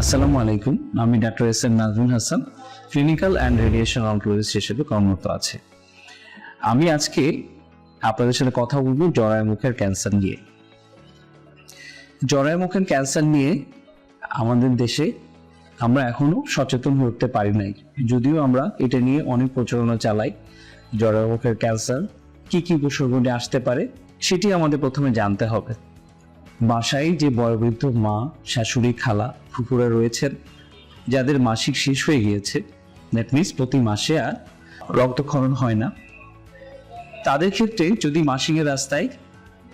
আসসালামু আলাইকুম, আমি doctor S M Nazmul Hasan, clinical and radiation oncologist হিসেবে কর্মরত আছি। আমি আজকে আপনাদের সাথে কথা বলব জরায়ু মুখের ক্যান্সার নিয়ে। জরায়ু মুখের ক্যান্সার নিয়ে আমাদের দেশে আমরা এখনও সচেতন উঠতে পারি নাই। যদিও আমরা এটা নিয়ে অনেক প্রচারণা চালাই জরায় মুখের ক্যান্সার কি কি উপসর্গ নিয়ে আসতে পারে, সেটি আমাদের প্রথমে জানতে হবে। বাসায় যে বয়োবৃদ্ধ মা, শাশুড়ি, খালা, ফুফুরা রয়েছেন, যাদের মাসিক শেষ হয়ে গিয়েছে দ্যাট মিনস প্রতি মাসে আর রক্তক্ষরণ হয় না। তাদের ক্ষেত্রে যদি মাসিকের রাস্তায়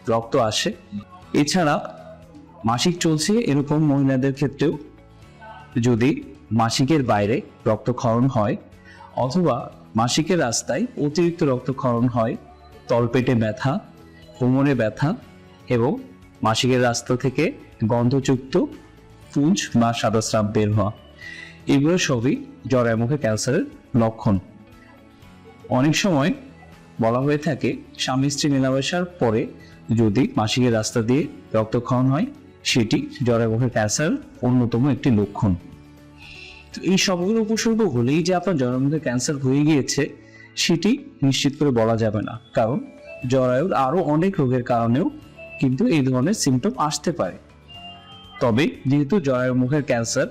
রক্ত আসে, এছাড়া মাসিক চলছে এরকম মহিলাদের ক্ষেত্রেও যদি মাসিকের বাইরে রক্তক্ষরণ হয়, অথবা মাসিকের রাস্তায় অতিরিক্ত রক্তক্ষরণ হয়, তলপেটে ব্যথা, কোমরে ব্যথা এবং মাসিকের রাস্তা থেকে গন্ধযুক্ত পুঁজ বা সাদা স্রাব বের হওয়া। এগুলো সবই জরায়ুমুখে ক্যান্সারের লক্ষণ। অনেক সময় বলা হয়ে থাকে, স্বামী স্ত্রী মেলামেশার পরে যদি মাসিকের রাস্তা দিয়ে রক্তক্ষরণ হয়, সেটি জরায়ুমুখে ক্যান্সার অন্যতম একটি লক্ষণ। তো এই সবগুলো উপসর্গ হলেই যে আপনার জরায়ুমুখে ক্যান্সার হয়ে গিয়েছে, সেটি নিশ্চিত করে বলা যাবে না। কারণ জরায়ুর আরও অনেক রোগের কারণেও কিন্তু এই ধরনের সিমটম আসতে পারে। তবে যেহেতু জরায়ু মুখের ক্যান্সার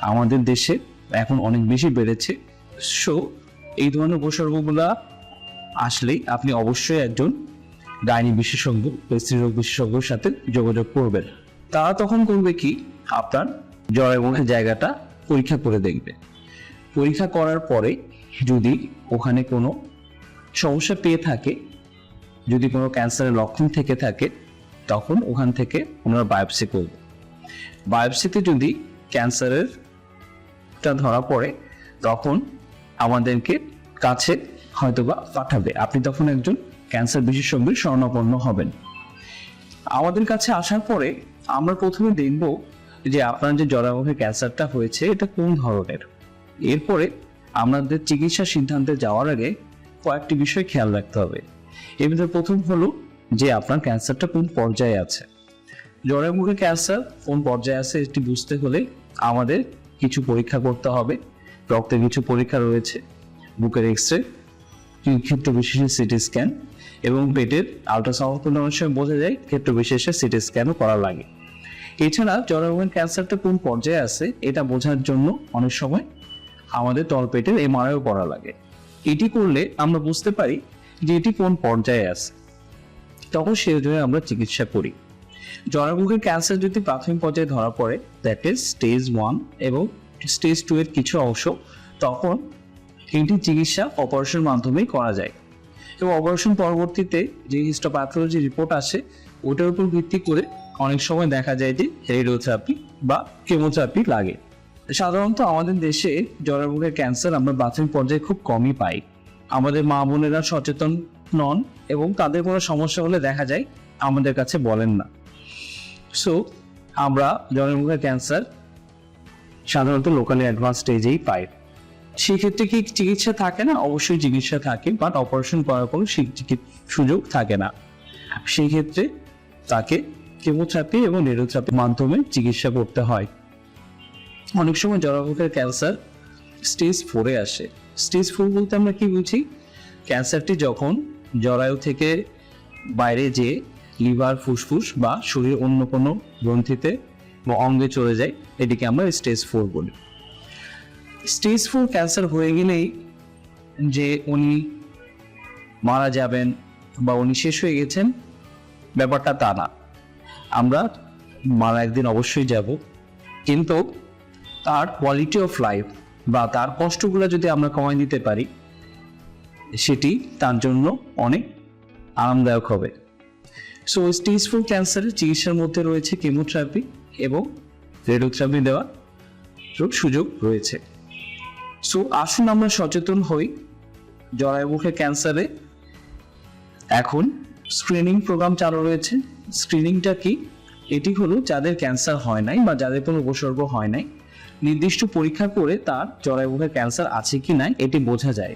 আমাদের দেশে এখন অনেক বেশি বেড়েছে সো এই ধরনের উপসর্গগুলা আসলেই আপনি অবশ্যই একজন গাইনি বিশেষজ্ঞ স্ত্রীরোগ বিশেষজ্ঞের সাথে যোগাযোগ করবেন। তারা তখন করবে কি? আপনার জরায়ু মুখের জায়গাটা পরীক্ষা করে দেখবে। পরীক্ষা করার পরে যদি ওখানে কোনো সমস্যা পেয়ে থাকে, যদি কোনো ক্যান্সারের লক্ষণ থেকে থাকে তখন ওখান থেকে ওনারা বায়োপসি করবে। বায়োপসিতে যদি ক্যান্সারের টা ধরা পড়ে, তখন আমাদেরকে কাছে হয়তোবা পাঠাবে। আপনি তখন একজন ক্যান্সার বিশেষজ্ঞের শরণাপন্ন হবেন। আমাদের কাছে আসার পরে আমরা প্রথমে দেখব যে আপনার যে জরামুখে ক্যান্সারটা হয়েছে, এটা কোন ধরনের? এরপরে আমাদের চিকিৎসা সিদ্ধান্তে যাওয়ার আগে কয়েকটি বিষয় খেয়াল রাখতে হবে। এর ভিতরে প্রথম হলো যে আপনার ক্যান্সারটা কোন পর্যায়ে আছে। জ্বরের মুখে ক্যান্সার কোন পর্যায়ে আছে এটি বুঝতে হলে আমাদের কিছু পরীক্ষা করতে হবে। রক্তের কিছু পরীক্ষা রয়েছে। বুকের এক্স রে ক্ষেত্র বিশেষে সিটি স্ক্যান এবং পেটের আলট্রাসাউন্ড অনেক সময় বোঝা যায় ক্ষেত্র বিশেষে সিটি স্ক্যানও করা লাগে। এছাড়া জরায়ুর ক্যান্সারটা কোন পর্যায়ে আছে এটা বোঝার জন্য অনেক সময় আমাদের তলপেটের এমআরআইও করা লাগে। এটি করলে আমরা বুঝতে পারি যে এটি কোন পর্যায়ে আছে। তখন সে অনুযায়ী আমরা চিকিৎসা করি। জরামুখের ক্যান্সার যদি প্রাথমিক পর্যায়ে ধরা পড়ে দ্যাট ইজ স্টেজ ওয়ান এবং স্টেজ টু এর কিছু অংশ, তখন এটি চিকিৎসা অপারেশন মাধ্যমেই করা যায়। এবং অপারেশন পরবর্তীতে যে হিস্টোপ্যাথোলজি রিপোর্ট আসে, ওটার উপর ভিত্তি করে অনেক সময় দেখা যায় যে রেডিওথেরাপি বা কেমোথেরাপি লাগে। সাধারণত আমাদের দেশে জরামুখের ক্যান্সার আমরা প্রাথমিক পর্যায়ে খুব কমই পাই। আমাদের মা বোনেরা সচেতন নন এবং তাদের কোনো সমস্যা হলে দেখা যায় আমাদের কাছে বলেন না। সো আমরা জনমুখের ক্যান্সার সাধারণত লোকালি অ্যাডভান্স স্টেজেই পাই। সেক্ষেত্রে কি চিকিৎসা থাকে না? অবশ্যই চিকিৎসা থাকে বাট অপারেশন করার কোনো সুযোগ থাকে না। সেই ক্ষেত্রে তাকে কেমোথেরাপি এবং রেডিওথেরাপির মাধ্যমে চিকিৎসা করতে হয়। অনেক সময় জরামুখের ক্যান্সার স্টেজ ফোরে আসে। স্টেজ ফোর বলতে আমরা কি বুঝি? ক্যান্সারটি যখন জরায়ু থেকে বাইরে যে লিভার, ফুসফুস বা শরীরের অন্য কোনো গ্রন্থিতে বা অঙ্গে চলে যায়, এটিকে আমরা স্টেজ ফোর বলি। স্টেজ ফোর ক্যান্সার হয়ে গেলেই যে উনি মারা যাবেন বা উনি শেষ হয়ে গেছেন, ব্যাপারটা তা না। আমরা মারা একদিন অবশ্যই যাব, কিন্তু তার কোয়ালিটি অফ লাইফ বা তার কষ্টগুলো যদি আমরা কমাই দিতে পারি সেটি তার জন্য অনেক আরামদায়ক হবে। সো স্টেজ ফোর ক্যান্সারের চিকিৎসার মধ্যে রয়েছে কেমোথেরাপি এবং রেডিওথেরাপি দেওয়ার সুযোগ রয়েছে। সো আসুন আমরা সচেতন হই জরায়ুমুখে ক্যান্সারে। এখন স্ক্রিনিং প্রোগ্রাম চালু রয়েছে। স্ক্রিনিংটা কি? এটি হলো যাদের ক্যান্সার হয় নাই বা যাদের কোনো উপসর্গ হয় নাই। নির্দিষ্ট পরীক্ষা করে তার জরায়ুমুখে ক্যান্সার আছে কি নাই, এটি বোঝা যায়।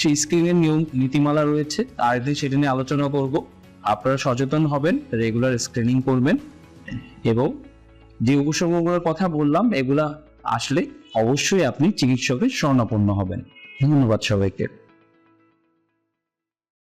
সেই স্ক্রিনের নিয়ম, নীতিমালা রয়েছে। আর একদিন সেটা নিয়ে আলোচনা করব। আপনারা সচেতন হবেন, রেগুলার স্ক্রিনিং করবেন। এবং যে উপসর্গগুলোর কথা বললাম, এগুলা আসলে অবশ্যই আপনি চিকিৎসকের স্বর্ণাপন্ন হবেন। ধন্যবাদ সবাইকে।